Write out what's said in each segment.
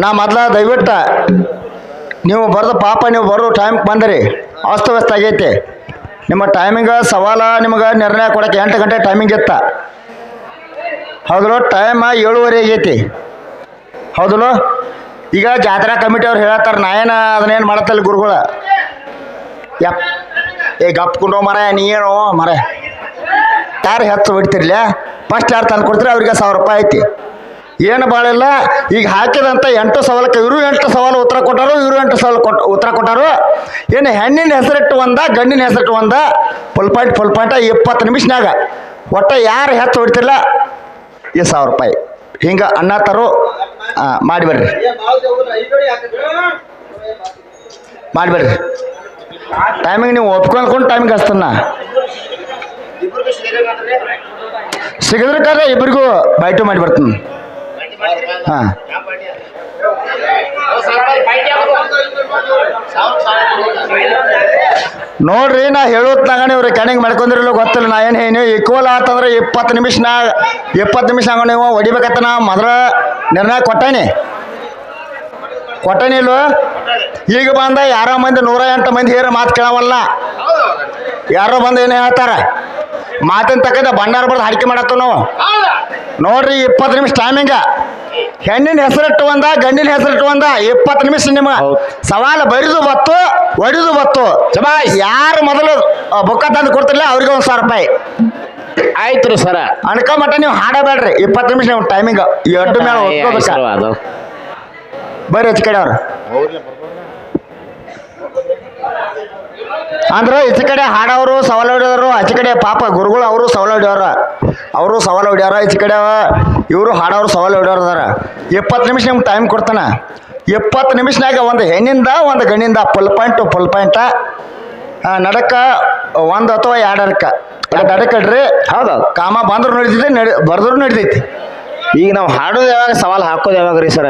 ನಾ ಮೊದ್ಲ ದಯವಿಟ್ಟು ನೀವು ಬರ್ದು ಪಾಪ ನೀವು ಬರೋ ಟೈಮ್ಗೆ ಬಂದ್ರಿ. ಅಸ್ತವ್ಯಸ್ತ ಆಗೈತೆ. ನಿಮ್ಮ ಟೈಮಿಂಗ ಸವಾಲ ನಿಮಗೆ ನಿರ್ಣಯ ಕೊಡೋಕೆ ಎಂಟು ಗಂಟೆ ಟೈಮಿಂಗ್ ಇತ್ತ. ಹೌದಲ್ಲ ಟೈಮ್ ಏಳುವರೆ ಆಗೈತಿ. ಹೌದಲ್ಲ ಈಗ ಜಾತ್ರಾ ಕಮಿಟಿ ಅವ್ರು ಹೇಳತ್ತಾರ, ನಾ ಅದನ್ನೇನು ಮಾಡತ್ತಲ್ಲ ಗುರುಗಳ? ಯಪ್, ಏ ಗಪ್ಕೊಂಡು ಮರ ನೀ ಏನೋ ಮರ ಯಾರು ಹೆಚ್ಚು ಹೊಡಿತಿರ್ಲ ಫಸ್ಟ್ ಯಾರು ತಂದು ಕೊಡ್ತೀರಿ ಅವ್ರಿಗೆ ಸಾವಿರ ರೂಪಾಯಿ ಐತಿ. ಏನು ಭಾಳಿಲ್ಲ ಈಗ ಹಾಕಿದಂಥ ಎಂಟು ಸವಾಲಕ್ಕೆ ಇವರು ಎಂಟು ಸವಾಲು ಉತ್ತರ ಕೊಟ್ಟಾರು, ಇವರು ಎಂಟು ಸವಾಲು ಕೊಟ್ಟು ಉತ್ತರ ಕೊಟ್ಟಾರು. ಏನು ಹೆಣ್ಣಿನ ಹೆಸರಿಟ್ಟು ಒಂದ, ಗಂಡಿನ ಹೆಸರಿಟ್ಟು ಒಂದ? ಫುಲ್ ಪಾಯಿಂಟ್ ಫುಲ್ ಪಾಯಿಂಟ ಇಪ್ಪತ್ತು ನಿಮಿಷನಾಗ ಒಟ್ಟು ಯಾರು ಹೆಚ್ಚು ಹೊಡಿತಿಲ್ಲ ಈ ಸಾವಿರ ರೂಪಾಯಿ. ಹಿಂಗೆ ಅಣ್ಣ ತರು ಮಾಡಿಬಿಡ್ರಿ ಮಾಡಿಬಿಡ್ರಿ ಟೈಮಿಂಗ್ ನೀವು ಒಪ್ಕೊಂಡ್ಕೊಂಡು ಟೈಮಿಂಗ್ ಹಚ್ತಾನ ಸಿಗದ್ರಕ್ಕಾದ್ರೆ ಇಬ್ಬರಿಗೂ ಬೈಟು ಮಾಡಿ ಬರ್ತೀನಿ. ಹಾಂ. ನೋಡ್ರಿ, ನಾ ಹೇಳೋತ್ನಾಗ ನೀವು ರೆಕಾರ್ಡಿಂಗ್ ಮಾಡ್ಕೊಂಡಿರಲ್ಲ, ಗೊತ್ತಿಲ್ಲ. ನಾ ಏನು ಹೇಳಿ ಈಕ್ವಲ್ ಆತಂದ್ರೆ ಇಪ್ಪತ್ತು ನಿಮಿಷನಾಗ ಇಪ್ಪತ್ತು ನಿಮಿಷ ನೀವು ಹೊಡಿಬೇಕಂತ ನಾ ಮೊದಲ ನಿರ್ಣಯ ಕೊಟ್ಟೇನಿ. ಕೊಟ್ಟೇನಿ ಇಲ್ವ? ಈಗ ಬಂದ ಯಾರೋ ಮಂದಿ ನೂರ ಎಂಟು ಮಂದಿ ಹೇರ ಮಾತು ಕೇಳವಲ್ಲ ಯಾರೋ ಬಂದ ಏನು ಹೇಳ್ತಾರ? ಮಾತಿನ ತಕ್ಕಂತ ಬಂಡಾರ ಬಡ್ದು ಅಡಿಕೆ ಮಾಡತ್ತ ನಾವು. ನೋಡ್ರಿ ಇಪ್ಪತ್ತು ನಿಮಿಷ ಟೈಮಿಂಗ ಹೆಣ್ಣಿನ ಹೆಸರಿಟ್ಟು ಒಂದ ಗಂಡಿನ ಹೆಸರಿಟ್ಟು ಒಂದ ಇಪ್ಪತ್ತು ನಿಮಿಷ ನಿಮ್ಮ ಸವಾಲು ಬರಿದು ಬತ್ತು ಒಡಿದು ಬತ್ತು. ಯಾರು ಮೊದಲು ಬುಕ್ಕ ತಂದು ಕೊಡ್ತಿರ್ಲಿಲ್ಲ ಅವ್ರಿಗೆ ಒಂದು ಸಾವಿರ ರೂಪಾಯಿ. ಆಯ್ತು ರೀ ಸರ. ಅನ್ಕೊಂಬಟ್ಟ ಮಟ್ಟ ನೀವು ಹಾಡಬೇಡ್ರಿ ಇಪ್ಪತ್ತು ನಿಮಿಷ ನಿಮ್ಮ ಟೈಮಿಂಗ್ ಎಡ್ಡು ಮೇಲೆ ಬರ್ರಿ ಹೆಚ್ಚು ಕಡೆ ಅವ್ರು. ಅಂದ್ರೆ ಈಚೆ ಕಡೆ ಹಾಡೋರು ಸವಾಲು ಹೊಡೆಯೋರು ಆಚೆ ಕಡೆ ಪಾಪ ಗುರುಗಳು ಅವರು ಸವಾಲು ಹೊಡ್ಯೋರ ಅವರು ಸವಾಲು ಹೊಡ್ಯಾರ ಈಚೆ ಕಡೆ ಇವರು ಹಾಡೋರು ಸವಾಲು ಹೊಡ್ಯೋರು ಅದಾರ. ಇಪ್ಪತ್ತು ನಿಮಿಷ ನಿಮ್ಗೆ ಟೈಮ್ ಕೊಡ್ತಾನ. ಇಪ್ಪತ್ತು ನಿಮಿಷನಾಗ ಒಂದು ಹೆಣ್ಣಿಂದ ಒಂದು ಗಣ್ಣಿಂದ ಫುಲ್ ಪಾಯಿಂಟು ಫುಲ್ ಪಾಯಿಂಟ. ನಡಕ ಒಂದು ಅಥವಾ ಎರಡು ಅಡಕ ನಡಕಡ್ರಿ ಹೌದು ಕಾಮ ಬಂದ್ರು ನಡಿತೈತಿ ನಡಿ ಬರ್ದ್ರು ನಡಿತೈತಿ. ಈಗ ನಾವು ಹಾಡೋದು ಯಾವಾಗ ಸವಾಲು ಹಾಕೋದು ಯಾವಾಗ ರೀ ಸರ?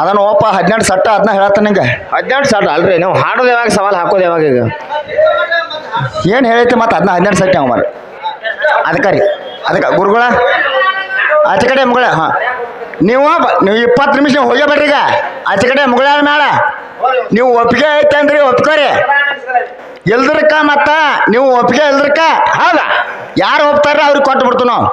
ಅದನ್ನು ಓಪ ಹದಿನೆಂಟು ಸಟ್ಟ ಅದನ್ನ ಹೇಳತ್ತ ನಿಂಗೆ. ಹದಿನೆಂಟು ಸಾವಿರ ಅಲ್ರಿ ನಾವು ಹಾಡೋದು ಯಾವಾಗ ಸವಾಲ್ ಹಾಕೋದು ಯಾವಾಗ ಈಗ? ಏನು ಹೇಳೈತಿ ಮತ್ತೆ ಅದನ್ನ ಹದಿನೆಂಟು ಸಟ್ಟೆ ಅವ ಮಾರ ಅದಕ್ಕೆ ರೀ ಅದಕ್ಕೆ ಗುರುಗಳ ಆಚೆ ಕಡೆ ಮುಗಳ ಹಾಂ. ನೀವು ನೀವು ಇಪ್ಪತ್ತು ನಿಮಿಷ ನೀವು ಹೋಗಬೇಡ್ರಿ ಈಗ. ಆಚೆ ಕಡೆ ಮುಗಳ ಮೇಳ ನೀವು ಒಪ್ಪಿಗೆ ಐತೆ ಅಂದ್ರಿ ಒಪ್ಕೋರಿ. ಎಲ್ದ್ರಕ್ಕ ಮತ್ತ ನೀವು ಒಪ್ಪಿಗೆ ಎಲ್ದ್ರಕ್ಕ ಹೌದಾ? ಯಾರು ಒಪ್ತಾರ ಅವ್ರಿಗೆ ಕೊಟ್ಟು ಬಿಡ್ತು ನಾವು.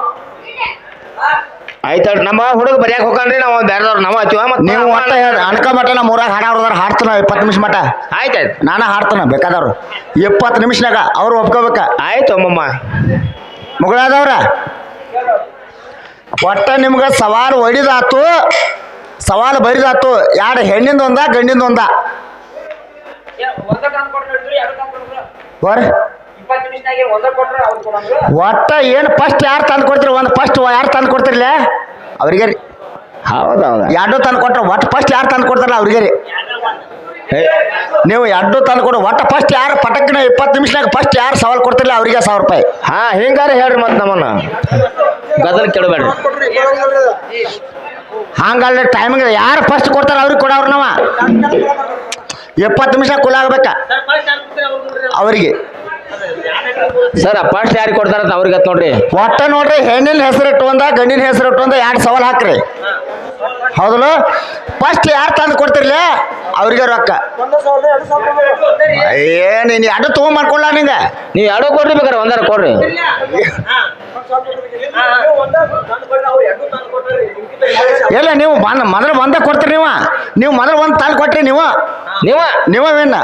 ಆಯ್ತು ನಮ್ಮ ಹುಡುಗ ಬರ್ಯಾಕ ಹೋಗ್ರಿ ನಾವು ಬೇರೆದವ್ರು ನಾವು ಹಚ್ಚಿವ ಮತ್ತೆ ನೀವು ಒಟ್ಟ ಹೇಳಿ ಅನ್ಕ ಮಟ್ಟ ನಮ್ಮ ಊರಾಗ ಹಾಡದ್ರು ಹಾಡ್ತನ ಇಪ್ಪತ್ತು ನಿಮಿಷ ಮಟ್ಟ ಆಯ್ತು ಆಯ್ತು. ನಾನು ಹಾಡ್ತನ ಬೇಕಾದವ್ರು. ಇಪ್ಪತ್ತು ನಿಮಿಷನಾಗ ಅವ್ರು ಒಪ್ಕೋಬೇಕ. ಆಯ್ತು ಅಮ್ಮಮ್ಮ ಮುಗಳಾದವ್ರ? ಒಟ್ಟ ನಿಮ್ಗೆ ಸವಾಲು ಒಡಿದಾತು ಸವಾಲು ಬರಿದಾತು ಎರಡು ಹೆಣ್ಣಿಂದ ಒಂದ ಗಂಡಿಂದ ಒಂದ? ಒಂದ ಒಟ್ಟ ಏನು ಫಸ್ಟ್ ಯಾರು ತಂದು ಕೊಡ್ತೀರಿ? ಒಂದು ಫಸ್ಟ್ ಯಾರು ತಂದು ಕೊಡ್ತಿರ್ಲ? ಅವ್ರಿಗೆ ರೀ. ಹೌದೌದ ಎರಡು ತಂದು ಕೊಟ್ರೆ ಒಟ್ಟು ಫಸ್ಟ್ ಯಾರು ತಂದು ಕೊಡ್ತಾರಲ್ಲ ಅವ್ರಿಗೆ ರೀ. ನೀವು ಎರಡು ತಂದು ಕೊಡು. ಒಟ್ಟು ಫಸ್ಟ್ ಯಾರು ಪಟಕ್ಕಿನ ಇಪ್ಪತ್ತು ನಿಮಿಷನಾಗ ಫಸ್ಟ್ ಯಾರು ಸವಾಲ್ ಕೊಡ್ತಿರಲ್ಲ ಅವರಿಗೆ ಸಾವಿರ ರೂಪಾಯಿ. ಹಾ ಹಿಂಗಾರೆ ಹೇಳ್ರಿ ಮತ್ತೆ ನಮ್ಮನ್ನ. ಗದಲ್ ಕೇಳಬೇಡ್ರಿ ಹಂಗಲ್ರಿ ಟೈಮಿಂಗ್ ಯಾರು ಫಸ್ಟ್ ಕೊಡ್ತಾರೆ ಅವ್ರಿಗೆ ಕೊಡವ್ರು ನಾವ. ಇಪ್ಪತ್ತು ನಿಮಿಷ ಕುಲ ಆಗ್ಬೇಕ ಅವರಿಗೆ. ಸರ್ ಫಸ್ಟ್ ಯಾರಿಗೆ ಕೊಡ್ತಾರಂತ ಅವ್ರಿಗೆ ನೋಡ್ರಿ. ಒಟ್ಟ ನೋಡ್ರಿ ಹೆಣ್ಣಿನ ಹೆಸರಿಟ್ಟು ಒಂದ ಗಂಡಿನ ಹೆಸರಿಟ್ಟು ಒಂದ ಎರಡು ಸವಾಲ್ ಹಾಕ್ರಿ. ಹೌದಲ್ಲ? ಫಸ್ಟ್ ಯಾರು ತಂದು ಕೊಡ್ತಿರ್ಲಿ? ಅವ್ರಿಗೆ ರೊಕ್ಕ. ಏನು ನೀನು ಎರಡು ತೊಗೊಂಬರ್ಕೊಳ್ಳ ನಿಂಗೆ? ನೀವು ಎರಡು ಕೊಡ್ರಿ ಬೇಕಾರೆ ಒಂದಾರ ಕೊಡ್ರಿ. ಇಲ್ಲ ನೀವು ಮೊದಲು ಒಂದೇ ಕೊಡ್ತೀರಿ ನೀವು. ನೀವು ಮೊದಲು ಒಂದು ತಂದು ಕೊಟ್ರಿ ನೀವು. ನೀವ? ನೀವ ವಿನ್ನ.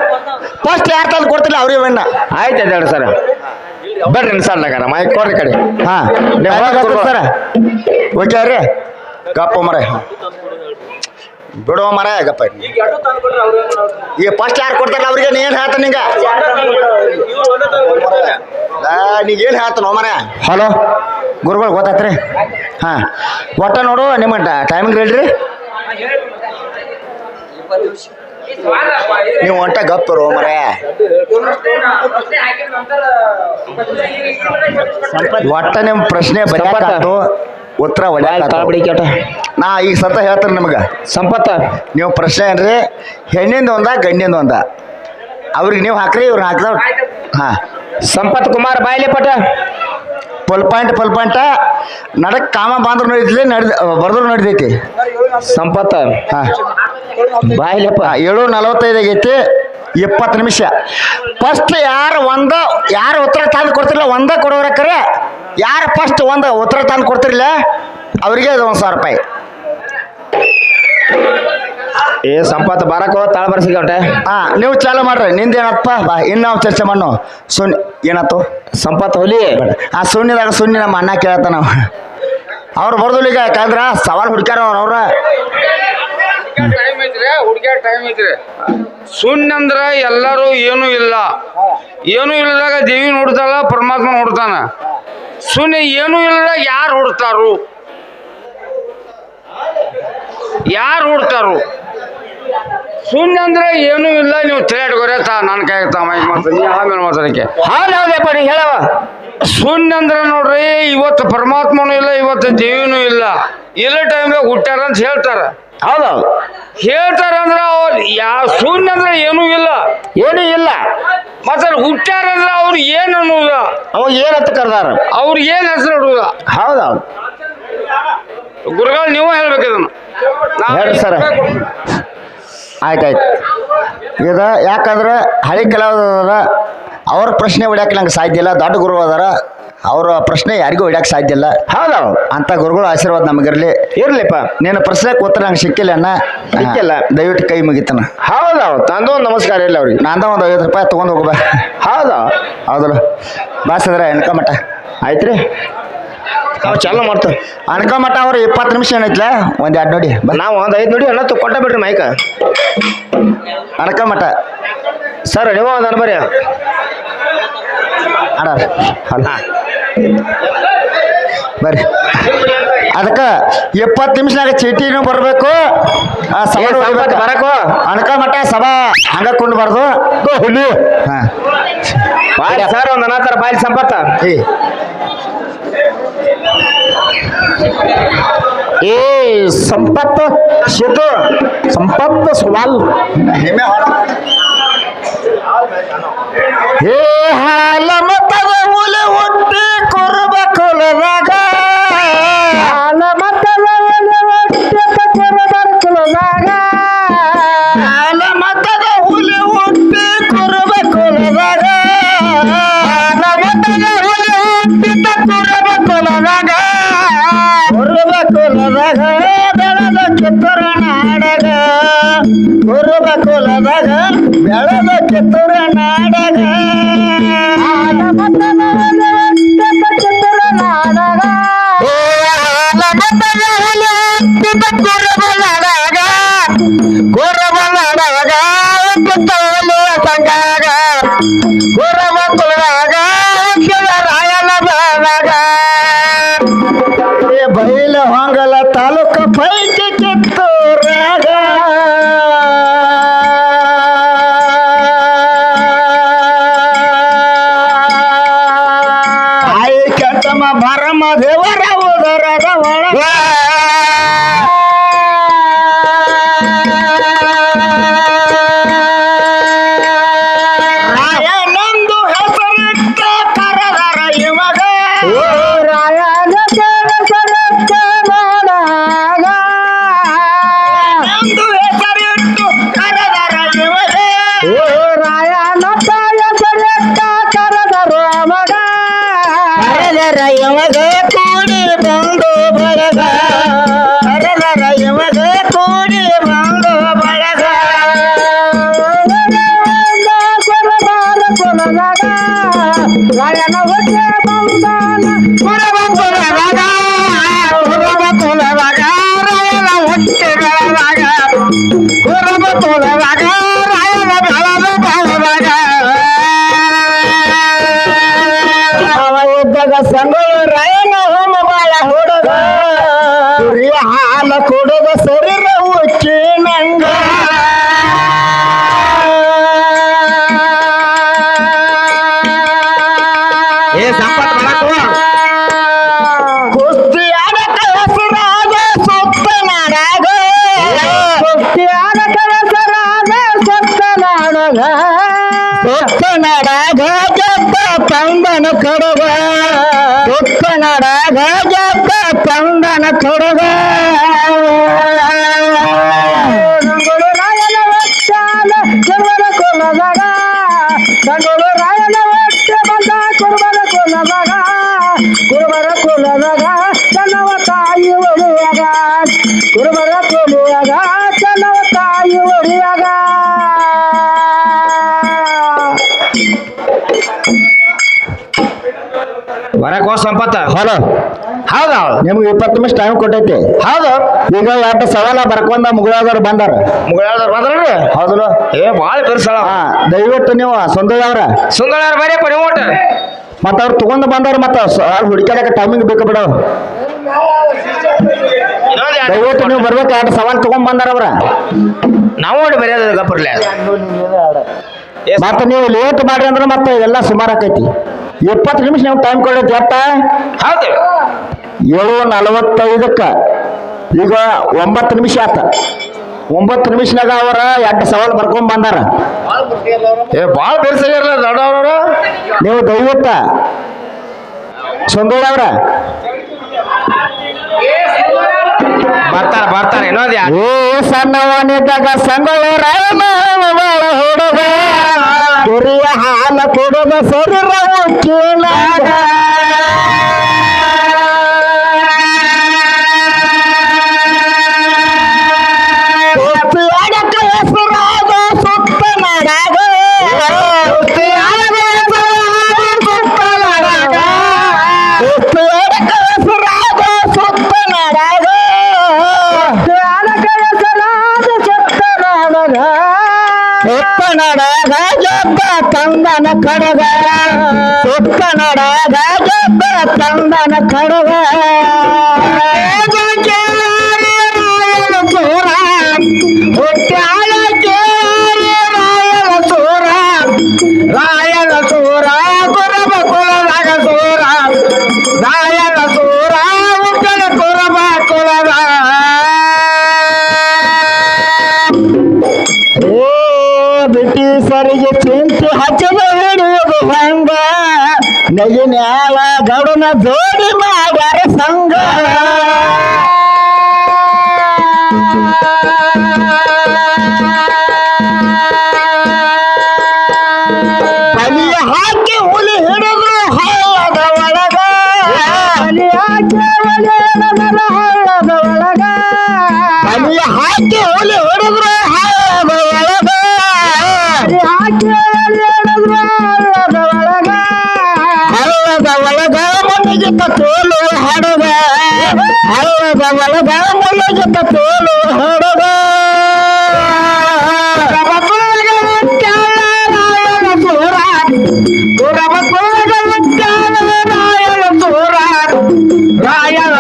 ಫಸ್ಟ್ ಯಾರು ತಂದು ಕೊಡ್ತಿಲ್ಲ ಅವ್ರಿಗೆ ವಿನ್ನ. ಆಯ್ತು ಆಯ್ತು ಸರ ಸರ್. ಬರ್ರಿ ನಿಲ್ಸಲ್ಲಾಗಾರ ಮೈಕ್ ಕೊಡ್ರಿ ಕಡೆ. ಹಾಂ ನೀವು ಸರ. ಓಕೆ ರೀ. ಗಪ್ಪ ಮರ ಬಿಡುವ ಮರ ಗಪ್ಪ ಈಗ ಫಸ್ಟ್ ಯಾರು ಕೊಡ್ತಾರಲ್ಲ ಅವ್ರಿಗೆ ನೀನು ಹೇಳ್ತ ನಿಂಗ? ನೀಗ ಏನು ಹೇಳ್ತಾನೋ ಮರ ಹಲೋ ಗುರುಗಳು ಗೊತ್ತಾತ್ರಿ? ಹಾಂ. ಒಟ್ಟ ನೋಡು ನಿಮ್ಮ ಟೈಮಿಂಗ್ ಹೇಳ್ರಿ. ನೀವು ಹೊಂಟ ಗಪ್ಪರು ಮರ. ಒಟ್ಟ ನಿಮ್ಮ ಪ್ರಶ್ನೆ ಬರ್ಯಾಕಾತು ಉತ್ತರ ಕೇಟ ನಾ ಈಗ ಸತ ಹೇಳ್ತೀನಿ ನಿಮಗೆ. ಸಂಪತ್ತ. ನೀವು ಪ್ರಶ್ನೆ ಏನ್ರಿ? ಹೆಣ್ಣಿಂದ ಒಂದ ಗಂಡಿಂದ ಒಂದ? ಅವ್ರಿಗೆ ನೀವು ಹಾಕ್ರಿ ಇವ್ರು ಹಾಕಿದ ಹಾಂ. ಸಂಪತ್ ಕುಮಾರ್ ಬಾಯ್ಲೆ ಪಟ ಪಲ್ಪಾಯಿಂಟ್ ಪಾಯಿಂಟ್ ಪಲ್ ಪಾಯಿಂಟ. ನಡಕ್ ಕಾಮ ಬಾಂದ್ರು ನಡೀತೈತಿ ನಡ್ದ ಬರ್ದ್ರು ನಡ್ದೈತಿ. ಸಂಪತ್ತ. ಹಾಂ. ಬಾಯಿಲೆಪ್ಪ. ಏಳು ನಲವತ್ತೈದು ಆಗೈತಿ ಇಪ್ಪತ್ತು ನಿಮಿಷ. ಫಸ್ಟ್ ಯಾರು ಒಂದ ಯಾರು ಉತ್ತರ ತಂದು ಕೊಡ್ತಿರಲ್ಲ ಒಂದ ಕೊಡೋರಕ್ಕರೆ ಯಾರು ಫಸ್ಟ್ ಒಂದ ಉತ್ತರ ತಂದು ಕೊಡ್ತಿರಲ್ಲ ಅವರಿಗೆ ಅದು ಒಂದು ಸಾವಿರ ರೂಪಾಯಿ. ಏ ಸಂಪತ್ತು ಬರಕೋ ತಾಳ ಬರ್ಸಿಗಂಟೆ ಹಾಂ ನೀವು ಚಾಲು ಮಾಡ್ರಿ ನಿಂದೇನಪ್ಪ? ಬಾ ಇನ್ನು ನಾವು ಚರ್ಚೆ ಮಾಡೋ ಸುನ್ ಏನಾಯ್ತು ಸಂಪತ್ ಹೊಲಿ. ಆ ಸುಣ್ಣಿದಾಗ ಶೂನ್ಯ ನಮ್ಮ ಅಣ್ಣ ಕೇಳತ್ತ ನಾವು ಅವ್ರು ಬರ್ದು ಈಗ ಯಾಕಂದ್ರ ಸವಾಲ್ ಹುಡ್ಕ್ಯಾರ ಅವ್ರ ಅವ್ರ. ಟೈಮ್ ಐತ್ರಿ? ಹುಡುಗಿಯ ಟೈಮ್ ಐತ್ರಿ? ಶೂನ್ಯ ಅಂದ್ರ ಎಲ್ಲರೂ ಏನೂ ಇಲ್ಲ. ಏನೂ ಇಲ್ಲದಾಗ ದೇವಿ ನೋಡ್ತಾಳ ಪರಮಾತ್ಮ ನೋಡ್ತಾನ. ಶೂನ್ಯ ಏನೂ ಇಲ್ಲದಾಗ ಯಾರು ಹುಡ್ತಾರು ಯಾರು ಹುಡ್ತಾರು ಶೂನ್ಯ ಅಂದ್ರೆ ಏನೂ ಇಲ್ಲ ನೀವು ತಿಳ್ಯಾಡ್ಕೊರೆ ತಾ ನನ್ನ ಕೈ ತಾ ಮೈಕ್ ಮಾತು ನೀ ಆಮೇಲೆ ಮಾತಾಡಕ್ಕೆ ನೀ ಹೇಳವ ಶೂನ್ಯ ಅಂದ್ರೆ ನೋಡ್ರಿ ಇವತ್ತು ಪರಮಾತ್ಮನೂ ಇಲ್ಲ ಇವತ್ತು ದೇವಿನೂ ಇಲ್ಲ. ಇಲ್ಲ ಟೈಮ್ದಾಗ ಹುಟ್ಟಾರ ಅಂತ ಹೇಳ್ತಾರ. ಹೌದೌದು ಹೇಳ್ತಾರಂದ್ರೆ ಅವ್ರು ಯಾವ ಶೂನ್ಯ ಅಂದ್ರೆ ಏನೂ ಇಲ್ಲ. ಏನೂ ಇಲ್ಲ. ಮತ್ತೆ ಹುಟ್ಟಾರಂದ್ರೆ ಅವ್ರು ಏನು ಅನ್ನೋದ ಅವಾಗ ಏನಂತ ಕರ್ದಾರ? ಅವ್ರು ಏನು ಹೆಸರು ಇಡುದ ಹೌದೌದು ಗುರುಗಳು ನೀವು ಹೇಳ್ಬೇಕು ಇದನ್ನ. ಹೇಳಿ ಹೇಳ್ರಿ ಸರ. ಆಯ್ತಾಯ್ತು. ಇದು ಯಾಕಂದ್ರೆ ಹಳಿ ಕೆಲವರ ಅವ್ರ ಪ್ರಶ್ನೆ ಹೊಡ್ಯಾಕೆ ನಂಗೆ ಸಾಧ್ಯ ಇಲ್ಲ. ದೊಡ್ಡ ಗುರು ಅದಾರ. ಅವ್ರ ಪ್ರಶ್ನೆ ಯಾರಿಗೂ ಇಡಕ್ ಸಾಧ್ಯ ಇಲ್ಲ. ಹೌದು. ಅಂತ ಗುರುಗಳು ಆಶೀರ್ವಾದ ನಮಗಿರಲಿ. ಇರ್ಲಿಪ್ಪ. ನೀನು ಪ್ರಶ್ನೆ ಕೂತ್ರ ನಂಗೆ ಸಿಕ್ಕಿಲ್ಲ ಅಣ್ಣ. ಸಿಕ್ಕಿಲ್ಲ. ದಯವಿಟ್ಟು ಕೈ ಮುಗಿತನ ಹೌದಾ. ತಂದು ಒಂದು ನಮಸ್ಕಾರ ಇಲ್ಲ ಅವ್ರಿಗೆ. ನಾಂದ ಒಂದು ಐವತ್ತು ರೂಪಾಯಿ ತೊಗೊಂಡು ಹೋಗ್ಬ ಹೌದಾ. ಹೌದಲ್ಲ. ಬಾಸಿದ್ರೆ ಅನ್ಕಮಠ ಆಯ್ತ್ರಿ. ನಾವು ಚಾಲು ಮಾಡ್ತೇವೆ. ಅನ್ಕಮಠ ಅವ್ರು ಇಪ್ಪತ್ತು ನಿಮಿಷ ಏನೈತ್ಲ? ಒಂದು ಎರಡು ನೋಡಿ. ಬಾ. ನಾವು ಒಂದು ಐದು ನೋಡಿ ಅಣ್ಣ ಕೊಟ್ಟ ಬಿಡ್ರಿ ಮೈಕ ಅನ್ಕಮಠ ಸರ್ ನೀವು ಒಂದು ಅನ್ಬರಿ. ಅಣ್ಣ. ಅಲ್ಲ ಬರ್ರಿ. ಅದಕ್ಕೆ ಇಪ್ಪತ್ತು ನಿಮಿಷನಾಗ ಚೀಟಿನೂ ಬರಬೇಕು. ಆ ಸಭಾ ಬರಕು. ಅನಕ ಮಟ್ಟ ಸಭಾ ಹಂಗ ಕುಂಡ್ಬಾರ್ದು ಹುಲಿ. ಹಾಂ. ಬಾಯ್ ಸರ್ ಒಂದು ಅನಾಥರ ಬಾಯಿ ಸಂಪತ್ತ. ಏ. ಏ ಸಂಪತ್ತು ಶಿತು ಸಂಪತ್ತು ಸವಾಲ್. ಹೇ ಹಾಲ. ಕುರುಬ ಕುಲದಾಗ ಬೆಳೆದ ಕಿತ್ತೂರ ನಾಡಗ. ಕರದರ ಯಮಗ ಕೂಡಿ ಬಂದು ಬಳಗ. ಹರರ ಯಮಗ ಕೂಡಿ ಬಂದು ಬಳಗ. ರಾಯನ ಹೊಟ್ಟೆ ಬಂದಾನ ಹಾಲ ಕೊಡದ ಸರಿರವು ನಂಗ. ಏ ಸಂಪತ್ ಬರಕೋ ಕುಸ್ತಿ ಆಡಕ ಹೆಸರಾದ ಸುತ್ತ ನಾಡಾಗ ಕುಸ್ತಿ ಆಡಕ ಹೆಸರಾದ ಸುತ್ತ ನಾಡಗ ಸುತ್ತನಾಡಾಗ ಜಪ್ಪ ತಂದನ ಕಡುಗ ಸುತ್ತನಾಡಾಗ ಜಪ್ಪ ತಂದನ ಕಡುಗ ಹೋದ್. ಸಂಪತ್ತ ಹೌದಾ. ನಿಮ್ಗೆ ಇಪ್ಪತ್ತು ನಿಮಿಷ ಟೈಮ್ ಕೊಟ್ಟೈತಿ. ಹೌದು. ಈಗ ಎರಡು ಸವಾಲ ಬರ್ಕೊಂಡ ಮುಗುಳಾದವ್ರು ಬಂದಾರ. ಮುಗುಳಾದವ್ರು ಬಂದ್ರಿ ಹೌದಲ್ಲ? ಏ ಭಾಳ ಬಿರ್ಸಳ ಹಾ ದಯವಿಟ್ಟು ನೀವು ಸಂದೋಯವ್ರ ಸುಂದರ ಬರೀ ಪರಿಮೋಟ ಮತ್ತ ಅವ್ರು ತಗೊಂಡ್ ಬಂದವ್ರು ಮತ್ತ ಹುಡುಕ್ಯಾಡಕ ಟೈಮಿಂಗ್ ಬೇಕು ಬಿಡು. ದಯವಿಟ್ಟು ನೀವು ಬರ್ಬೇಕು ಎರಡು ಸವಾಲ್ ತಗೊಂಡ್ ಬಂದಾರ ಅವ್ರ. ನಾವು ನೋಡಿ ಬರೆಯೋದು ಗಪ್ಪರ್ಲೆ ಮತ್ತ ನೀವು ಲೇಟ್ ಮಾಡಿ ಅಂದ್ರೆ ಮತ್ತೆ ಎಲ್ಲ ಸುಮಾರು ಆಕೈತಿ. ಇಪ್ಪತ್ತು ನಿಮಿಷ ನೀವು ಟೈಮ್ ಕೊಡೈತಿ ಎತ್ತ ಹೌದು ಏಳು ನಲವತ್ತೈದಕ್ಕ. ಈಗ ಒಂಬತ್ತು ನಿಮಿಷ ಆತ. ಒಂಬತ್ತು ನಿಮಿಷನಾಗ ಅವರ ಎರಡು ಸವಾಲು ಬರ್ಕೊಂಡ್ ಬಂದಾರ. ಏ ಭಾಳ ಬಿರ್ಸಾಗಿರಲ್ಲ ದೊಡ್ಡವ್ರವ್ರ ನೀವು ದೈವತ್ತ? ಸಂದೋಳವ್ರ ಬರ್ತಾರ ಬರ್ತಾರ. ಇನ್ನೊಂದು ಏ ಸಣ್ಣವನಿದ್ದಾಗ ಸಂಗೊಳ್ಳ ರಾಮ ಹುಡುಗ. ಕುರಿಯ ಹಾಲ ಕೊಡದ ಸರಿರ ಉಕ್ಕಿನಾಗ ನಾಡಾಗ ಜಬ್ಬ ತಂದನ ಕಡಗ. ಸುತ್ತ ನಾಡಾಗ ತಂದನ ಕಡಗ. ನಗಿನ್ಯಾಳ ಗೌಡನ ಜೋಡಿ ಮಾಡ್ಯಾರ ಸಂಘ. ಬಲಿಯ ಹಾಕಿ ಹುಲಿ ಹಿಡಿದ್ರು ಹಳ್ಳದ ಒಳಗ. ಹಾಕಿ ಹುಲಿ ಹಿಡಿದ್ರು ಹಳ್ಳದ ಒಳಗ. ಬಲಿಯ ಹಾಕಿ ಹುಲಿ ಮುನಿಗಿತ ತೋಲು ಹಡಗ ಹಳ್ಳದ ಒಳಗ ಮುನಿಗಿತ ತೋಲು ಹಡಗ ರಾಯನ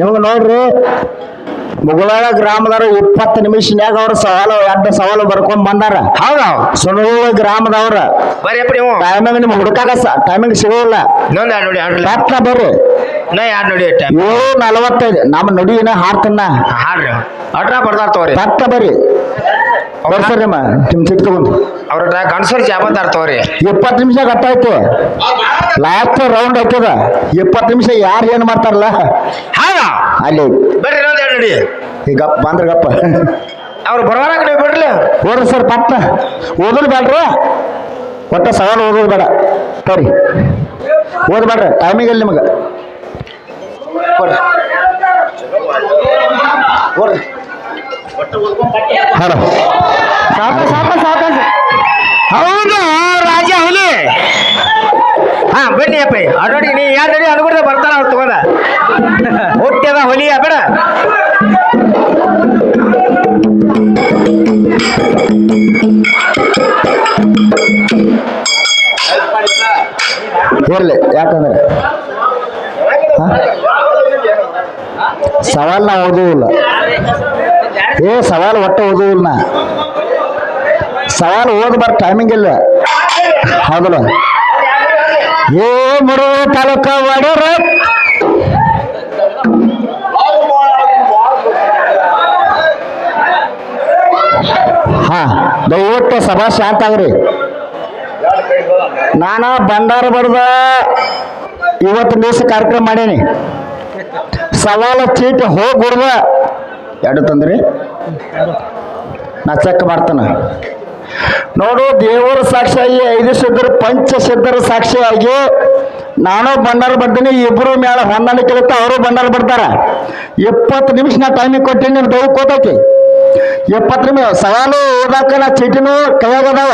ನಿಮಗೆ ನೋಡ್ರಿ ಮುಗುಳಾಳ ಗ್ರಾಮದವರು ಇಪ್ಪತ್ತು ನಿಮಿಷನ್ಯಾಗ ಅವ್ರ ಸವಾಲು ಎರಡು ಸವಾಲು ಬರ್ಕೊಂಡ್ ಬಂದಾರ. ಹೌದಾ? ಸುನೂಳ ಗ್ರಾಮದವ್ರ. ಬರೀಪ್ಪ ನೀವು. ಟೈಮಿಂಗ್ ನಿಮ್ಗೆ ಹುಡುಕಾಗ ಟೈಮಿಂಗ್ ಸಿಗೋಲ್ಲ ಇನ್ನೊಂದು ಎರಡು ನೋಡಿ ಹಾಡ್ರಲ್ಲ ಪಟ್ನ ಬರ್ರಿ. ಇನ್ನೂ ಎರಡು ನೋಡಿ ಟೈಮ್ ಏಳು ನಲವತ್ತೈದು. ನಮ್ಮ ನುಡಿ ಏನ ಹಾಡ್ತನ್ನ ಹಾಡ್ರಿ. ಅಡ್ರ ಬರ್ದಾರ ತಗೋರಿ. ಬರ್ರಿ. ಬರ್ಸರಿ ನಿಮ್ಮ ನಿಮ್ ಸಿಟ್ ತಗೊಂಡು. ಅವ್ರ ಕನ್ಸರ್ ಚಾಪತ್ತಾರ ಆಡ್ತಾವ್ರಿ ಇಪ್ಪತ್ತು ನಿಮಿಷ ಗಟ್ಟಾಯ್ತು ಲಾಸ್ಟ್ ರೌಂಡ್ ಆಗ್ತದ ಇಪ್ಪತ್ತು ನಿಮಿಷ ಯಾರು ಏನು ಮಾಡ್ತಾರಲ್ಲ? ಹೌದಾ ಅಲ್ಲಿ. ಬರ್ರಿ ಇನ್ನೊಂದು ಎರಡು ನೋಡಿ. ಈಗ ಗಪ್ ಬಂದ್ರ ಗಪ್ಪ. ಅವ್ರು ಬರವಾರ ಕಡೆ ಬಿಡ್ರಲ್ಲ ಓದ್ರಿ ಸರ್ ಪಟ್ಟ ಓದೋದು ಬೇಡ್ರಿ ಒಟ್ಟ ಸವಾಲು ಓದೋದು ಬೇಡ. ಸರಿ ಓದ್ಬೇಡ್ರಿ ಟೈಮಿಂಗ್ ಅಲ್ಲಿ ನಿಮಗೆ. ಹಲೋ ಸಾಕು ಸಾಕು ಸಾಕು. ಹೌದು ರಾಜ ಹುಲಿ. ಹಾ ಬನ್ನಿ ಅಪ್ಪ. ಅಡೋಡಿ ನೀ ಯಾರು ನೋಡಿ ಅನುಗುಣ ಬರ್ತಾರ ಅವ್ರು ತಗೋದ ಹುಟ್ಟ್ಯದ ಹೊಲಿಯ ಬೇಡ. ಇರ್ಲಿ ಯಾಕಂದ್ರೆ? ಸವಾಲ್ ಇಲ್ಲ ಓದುವುದಿಲ್ಲ. ಏ, ಸವಾಲ್ ಒಟ್ಟು ಓದುವುದಿಲ್ಲ ಸವಾಲು ಓದ್ ಬರ ಟೈಮಿಂಗ್ ಇಲ್ಲ. ಹೌದಲ್ಲ? ಏ, ಮುರು ತಾಲೂಕ ಒಡೆಯರ. ಹಾ, ದಯವಿಟ್ಟು ಸಭಾ ಶಾಂತ ಆಗ್ರಿ. ನಾನ ಬಂಡಾರ ಬಡ್ದ ಇವತ್ತು ದಿವಸ ಕಾರ್ಯಕ್ರಮ ಮಾಡೇನಿ. ಸವಾಲ ಚೀಟಿ ಹೋಗ್ಬಿಡ್ದ ಎರಡು ತಂದ್ರಿ? ನಾ ಚೆಕ್ ಮಾಡ್ತಾನ ನೋಡು, ದೇವರ ಸಾಕ್ಷಿಯಾಗಿ ಐದು ಸಿದ್ಧರ, ಪಂಚ ಸಿದ್ಧರ ಸಾಕ್ಷಿಯಾಗಿ ನಾನು ಬಂಡಾರ ಬರ್ತೀನಿ ಇಬ್ಬರು ಮೇಳ ಹೊಂದಾಣಿಕೆ ಕೇಳುತ್ತೆ ಅವರು ಬಂಡಾರ ಬರ್ತಾರ. ಇಪ್ಪತ್ತು ನಿಮಿಷ ನಾ ಟೈಮಿಗೆ ಕೊಟ್ಟಿನಿ, ನಿಮ್ಗೆ ದಯವು ಕೋತೈತಿ. ಇಪ್ಪತ್ತು ನಿಮಿಷ, ಸವಾಲು ಓದಾಕ ನಾ ಚೀಟಿನೂ ಕೈಯಾಗದಾವ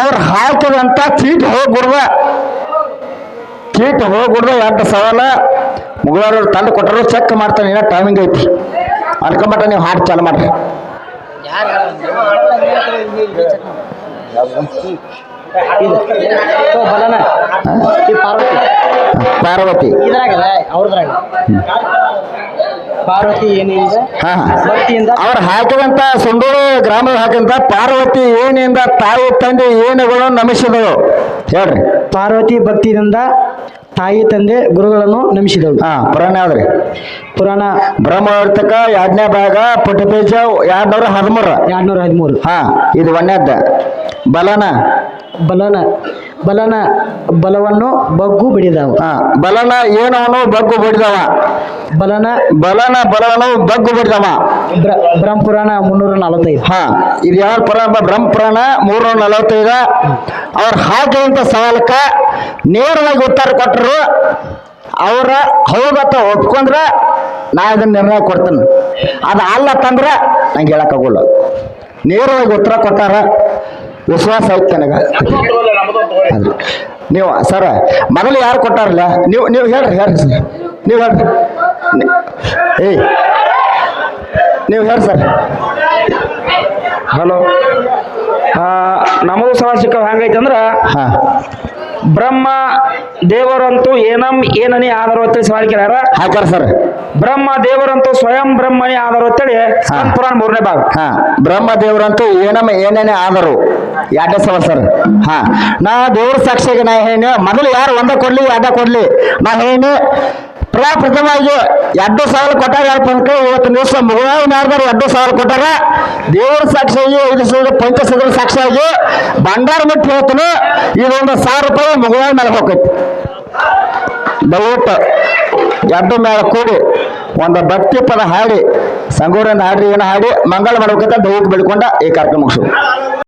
ಅವ್ರು ಹಾಕಿದಂತ ಚೀಟ್ ಹೋಗ್ಬಿಡ್ದ ಚೀಟ್ ಹೋಗ್ಬಿಡ್ದ ಎರಡು ಸವಾಲ. ಮುಗಳವ್ರು ತಂದು ಕೊಟ್ಟರು ಚೆಕ್ ಮಾಡ್ತಾನೆ ಟೈಮಿಂಗ್ ಐತಿ. ಅನ್ಕೊಂಬಟ್ಟ ನೀವು ಹಾಡು ಚಾಲು ಮಾಡ್ರಿ. ಪಾರ್ವತಿ. ಪಾರ್ವತಿ. ಅವ್ರು ಹಾಕಿದಂತ ಸುಂಡೂರು ಗ್ರಾಮದ ಹಾಕಿದಂತ ಪಾರ್ವತಿ ಏನಿಂದ ತಾಯಿ ತಂದೆ ಏನುಗಳು ನಮಿಸಿದಳು ಹೇಳ್ರಿ. ಪಾರ್ವತಿ ಭಕ್ತಿಯಿಂದ ತಾಯಿ ತಂದೆ ಗುರುಗಳನ್ನು ನಮಿಸಿದವು ಹಾ ಪುರಾಣ ಯಾವ್ದ್ರಿ? ಪುರಾಣ ಬ್ರಹ್ಮವರ್ತಕ ಎರಡನೇ ಭಾಗ ಪುಟಪೇಜ ಎರಡ್ನೂರ ಹದಿಮೂರು. ಎರಡ್ನೂರ ಹದಿಮೂರು. ಹಾ ಇದು ಒಂದೇದ್ದ ಬಲನ? ಬಲನ. ಬಲನ ಬಲವನ್ನು ಬಗ್ಗು ಬಿಡಿದವು. ಹಾ ಬಲನ ಏನವನು ಬಗ್ಗು ಬಿಡಿದವ? ಬಲನ ಬಲನ ಬಲವನು ಬಗ್ಗು ಬಿಡಿದವ. ಬ್ರ ಬ್ರಹ್ಮ ಪುರಾಣ ಮುನ್ನೂರ ನಲವತ್ತೈದು. ಹಾ ಇದು ಯಾವ ಪುರಾಣ ಬ್ರಹ್ಮ ಪುರಾಣ ಮೂರ್ನೂರ ನಲವತ್ತೈದ? ಅವ್ರು ಹಾಕಿದಂತ ಸವಾಲಕ್ಕ ನೇರವಾಗಿ ಉತ್ತರ ಕೊಟ್ಟರು ಅವರ ಹೌದತ್ತ ಒಪ್ಕೊಂಡ್ರೆ ನಾ ಇದನ್ನ ನಿರ್ಣಯ ಕೊಡ್ತೇನೆ. ಅದು ಅಲ್ಲ ತಂದ್ರ ನಂಗೆ ಹೇಳಕ್ಕಾಗಲ್ಲ ನೇರವಾಗಿ ಉತ್ತರ ಕೊಟ್ಟಾರ ವಿಶ್ವಾಸ ಐತೆ ನನಗೆ. ನೀವು ಸರ ಮೊದಲು ಯಾರು ಕೊಟ್ಟಾರಲ್ಲ? ನೀವು ನೀವು ಹೇಳ್ರಿ ಹೇಳ್ರಿ ಸರ್. ನೀವು ಹೇಳ್ರಿ. ಏಯ್ ನೀವು ಹೇಳ್ರಿ ಸರ್. ಹಲೋ. ನಮಗೂ ಸಹ ಸಿಕ್ಕ ಹೆಂಗೈತೆ ಅಂದ್ರೆ ಹಾಂ. ಬ್ರಹ್ಮ ದೇವರಂತೂ ಏನಂ ಏನನಿ ಆಧಾರ ಅಂತೇಳಿ ಕೇಳ್ಯಾರ. ಹಾಕ್ಯಾರ ಸರ್. ಬ್ರಹ್ಮ ದೇವರಂತೂ ಸ್ವಯಂ ಬ್ರಹ್ಮನಿ ಆಧಾರ ಅಂತೇಳಿ ಸ್ಕಂದ ಪುರಾಣ ಮೂರನೇ ಭಾಗ. ಹಾ ಬ್ರಹ್ಮ ದೇವರಂತೂ ಏನಮ್ಮ ಏನೇನೆ ಆದರು ಯಾಡ ಸವಾಲ್ ಸರ್? ಹಾ ನಾ ದೇವ್ರ ಸಾಕ್ಷಿಗೆ ನಾ ಹೇಳಿ ಮೊದಲು ಯಾರು ಒಂದ ಕೊಡ್ಲಿ ಎರಡ ಕೊಡ್ಲಿ? ನಾ ಹೇಳಿ ಪ್ರಥಮವಾಗಿ ಎರಡು ಸಾವಿರ ಕೊಟ್ಟಾಗ ಪಂಕ ಇವತ್ತು ದಿವಸ ಮುಗಿದಾಗ ಯಾರ್ದಾರು ಎರಡು ಸಾವಿರ ಕೊಟ್ಟಾಗ ದೇವರ ಸಾಕ್ಷಿಯಾಗಿ ಐದು ಸಾವಿರ ಪಂಚಸದ್ರ ಸಾಕ್ಷಿಯಾಗಿ ಭಂಡಾರ ಮುಟ್ಟಿ ಹೇಳ್ತಾನೆ. ಇದೊಂದು ಸಾವಿರ ರೂಪಾಯಿ ಮಗುವಾಗಿ ಮೇಲೆ ಹೋಗೈತಿ. ದಯವಿಟ್ಟು ಎರಡು ಮೇಲೆ ಕೂಡಿ ಒಂದು ಭಕ್ತಿ ಪದ ಹಾಡಿ ಸಂಗೂರನ್ನು ಹಾಡ್ರಿ ಏನು ಹಾಡಿ, ಮಂಗಳ ಮಾಡ್ಬೇಕಂತ ದಯವಿಟ್ಟು ಬೆಳ್ಕೊಂಡ ಈ ಕಾರ್ಯಕ್ರಮ ಮುಗಿಸು